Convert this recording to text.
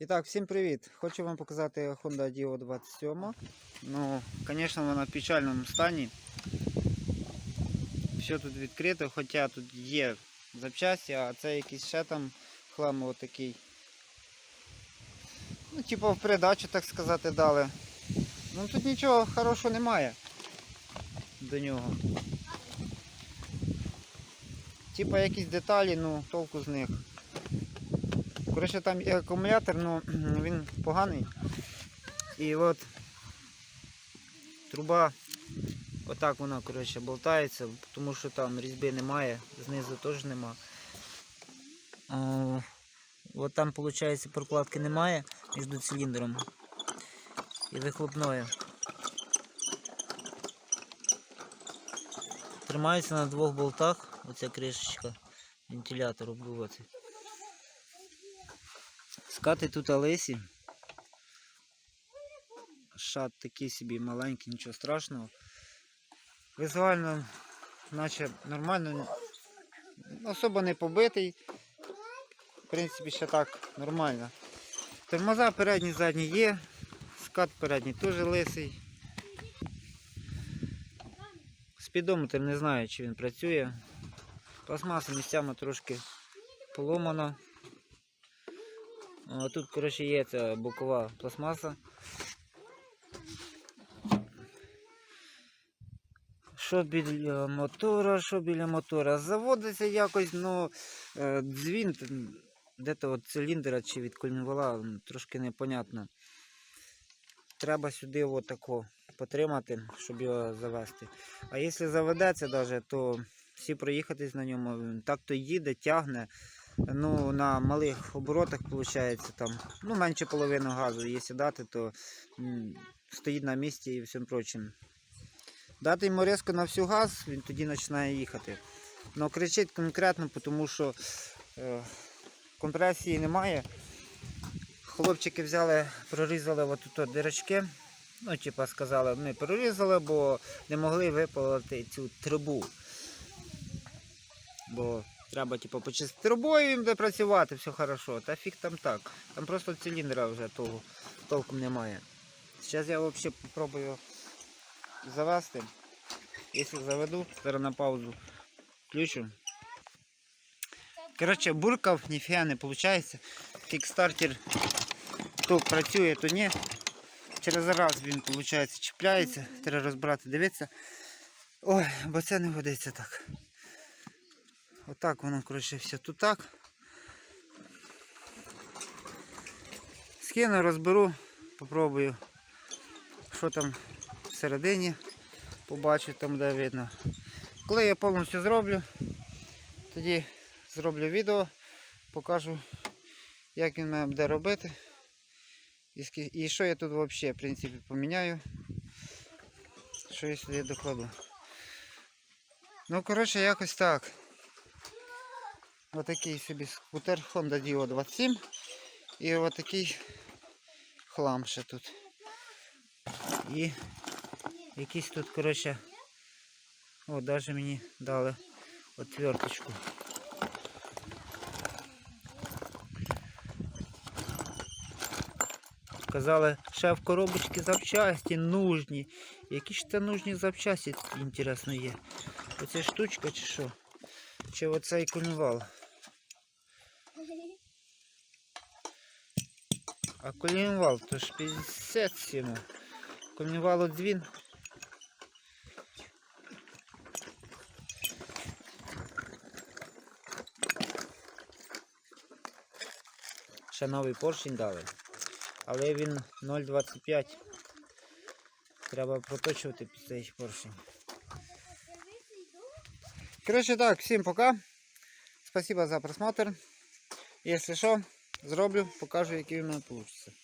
І так, всім привіт! Хочу вам показати Honda Dio 27. Ну, звісно, вона в печальному стані. Все тут відкрито, хоча тут є запчасті, а це якийсь ще там хлам отакий. Ну, типу в передачу, так сказати, дали. Ну тут нічого хорошого немає до нього. Типа якісь деталі, ну толку з них. Коротше, там є акумулятор, ну він поганий. І от труба отак вона коротше, болтається, тому що там різьби немає, знизу теж нема. О, от там, виходить, прокладки немає між циліндром і вихлопною. Тримається на двох болтах, оця кришечка вентилятору обдувати. Скати тут Олесі. Шат такий собі маленький, нічого страшного. Візуально, наче нормально, особо не побитий. В принципі, ще так нормально. Тормоза передні, задні є. Скат передній теж лисий. Спідометр не знаю, чи він працює. Пластмаса місцями трошки поломана. А Тут, коротше, є ця бокова пластмаса. Що біля мотора, що біля мотора. Заводиться якось, ну е, дзвін де-то від циліндра чи від колінвала трошки непонятно. Треба сюди отако потримати, щоб його завести. А якщо заведеться даже, то всі проїхатись на ньому, так то їде, тягне. Ну, на малих оборотах виходить там, ну, менше половини газу. Якщо дати, то стоїть на місці і всім прочим. Дати йому різко на всю газ, він тоді починає їхати. Ну кричить конкретно, тому що е, компресії немає. Хлопчики взяли, прорізали отут от дирочки. Ну, типа сказали, ми прорізали, бо не могли випалити цю трубу. Бо треба типу, почистити трубою, він буде працювати, все хорошо. Та фіг там так. Там просто циліндра вже того, толком немає. Зараз я взагалі спробую завести. Якщо заведу, зараз на паузу включу. Коротше, буркав, ніфіга не виходить. Кікстартер то працює, то ні. Через раз він виходить чіпляється, треба розбирати, дивитися. Ой, бо це не годиться так. Отак воно, коротше, все тут так. Скину, розберу, попробую, що там всередині. Побачу там, де видно. Коли я повністю зроблю, тоді зроблю відео, покажу, як він мене буде робити. І що я тут взагалі, в принципі, поміняю. Що я сюди докладу. Ну, коротше, якось так. Отакий собі скутер Honda Dio 27. І отакий хлам ще тут. І якийсь тут, коротше, о, навіть мені дали отверточку. Казали, ще в коробочці запчасті нужні. Які ж це нужні запчасті, інтересно є. Оця штучка чи що? Чи оцей колінвал? А колінвал то ж 57. Колінвал дзвін. Ще новий поршень дали. Але він 0,25. Треба проточувати під цей поршень. Коротше так, всім пока. Спасибо за просмотр. Якщо що, зроблю, покажу, який у мене вийде.